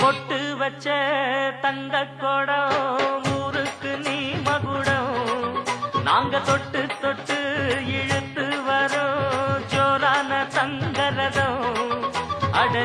பொட்டு வச்ச தங்க கொடம் ஊருக்கு நீ மகுடம். நாங்க தொட்டு தொட்டு இழுத்து வரோம் ஜோரான தங்கரதம். அட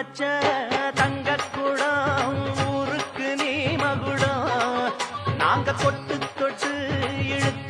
வச்ச தங்க குடம் ஊருக்கு நீ மகுடம். நாங்க கொட்டு தொட்டு இழுத்து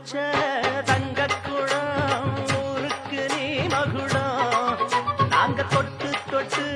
வச்ச தங்க ஊருக்கு நீ மகுடம். நாங்க தொட்டு தொட்டு